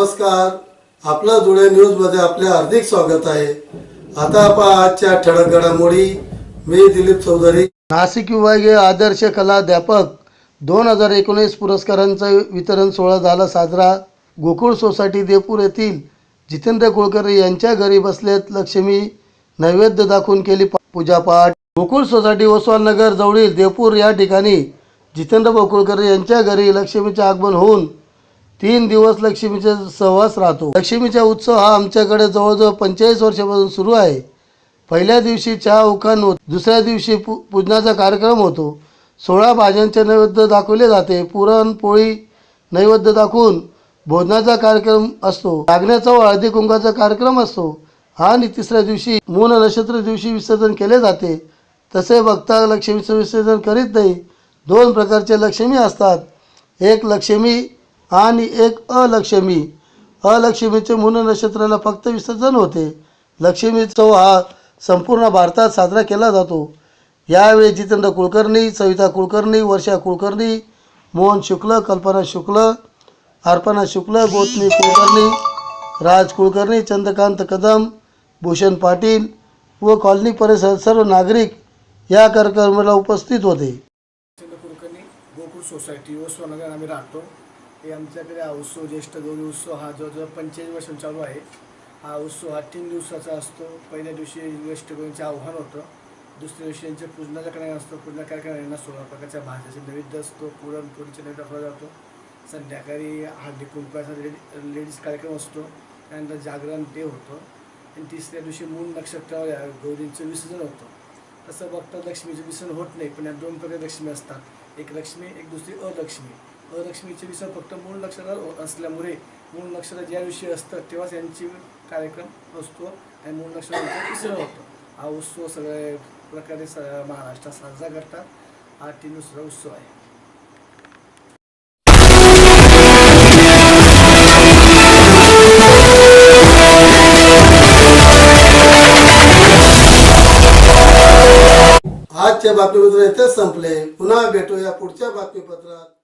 आपलं जुळे न्यूजमध्ये आपले हार्दिक स्वागत आहे. आता आपण आजच्या ठळक घडामोडी. मी दिलीप चौधरी. नाशिक विभागीय आदर्श कला अध्यापक दोन हजार एकोणीस पुरस्कारांचं वितरण सोहळा झाला साजरा. गोकुळ सोसायटी देपूर येथील जितेंद्र कुलकर्णी यांच्या घरी बसलेत लक्ष्मी. नैवेद्य दाखवून केली पूजापाठ. गोकुळ सोसायटी ओसवाल नगर जवळील देपूर या ठिकाणी जितेंद्र भाऊ कुलकर्णी यांच्या घरी लक्ष्मीचे आगमन होऊन तीन दिवस लक्ष्मीचा सहवास राहतो. लक्ष्मीचा उत्सव हा आमच्याकडे जवळजवळ पंचेचाळीस वर्षापासून सुरू आहे. पहिल्या दिवशी चहा उखाण होत दुसऱ्या दिवशी पू पूजनाचा कार्यक्रम होतो. सोळा भाज्यांचे नैवेद्य दाखवले जाते. पुरणपोळी नैवेद्य दाखवून भोजनाचा कार्यक्रम असतो. लागण्याचा व हळदी कुंकाचा कार्यक्रम असतो. आणि तिसऱ्या दिवशी मून नक्षत्र दिवशी विसर्जन केले जाते. तसे बघता लक्ष्मीचं विसर्जन करीत नाही. दोन प्रकारचे लक्ष्मी असतात. एक लक्ष्मी आणि एक अलक्ष्मी. अलक्ष्मीचे मून नक्षत्राला फक्त विसर्जन होते. लक्ष्मी उत्सव हा संपूर्ण भारतात साजरा केला जातो. यावेळी जितेंद्र कुलकर्णी सविता कुलकर्णी वर्षा कुलकर्णी मोहन शुक्ल कल्पना शुक्ल अर्पणा शुक्ल गौतमी कुलकर्णी राज कुलकर्णी चंद्रकांत कदम भूषण पाटील व कॉलनी परिसर सर्व नागरिक या कार्यक्रमाला उपस्थित होते. कुलकर्णी गोकुळ सोसायटी ओसवानगर आम्ही राहतो. हे आमच्याकडे हा उत्सव ज्येष्ठ गौरी उत्सव हा जवळजवळ पंचेचाळीस वर्ष चालू आहे हा उत्सव हा तीन दिवसाचा असतो. पहिल्या दिवशी ज्येष्ठ गौरींचे आव्हान होतं. दुसऱ्या दिवशी यांचे पूजनाचा कार्यक्रम असतो. पूजना कार्यक्रमांना सोळा प्रकारच्या भाज्याचे नैवेद्य असतो. पुरणपोळीचा नैवेद्य दाखवला जातो. संध्याकाळी हळदी कुंकवाचा लेडी लेडीज कार्यक्रम असतो. त्यानंतर जागरण डे होतो. आणि तिसऱ्या दिवशी मूळ नक्षत्रावर गौरींचं विसर्जन होतं. तसं बघता लक्ष्मीचं विसर्जन होत नाही पण या दोन प्रकारे लक्ष्मी असतात. एक लक्ष्मी एक दुसरी अलक्ष्मी. लक्ष्मीचे विषय फक्त मूळ नक्षत्रात असल्यामुळे मूळ नक्षत्र ज्या दिवशी असतं तेव्हाच यांची कार्यक्रम असतो आणि मूळ नक्षत्राचं विसर म्हणजे होतो. हा उत्सव सगळ्या प्रकारे स महाराष्ट्रात साजरा करतात. हा तीन दुसरा उत्सव आहे. आजचे बातमीपत्र येथेच संपले. पुन्हा भेटूया पुढच्या बातमीपत्रात.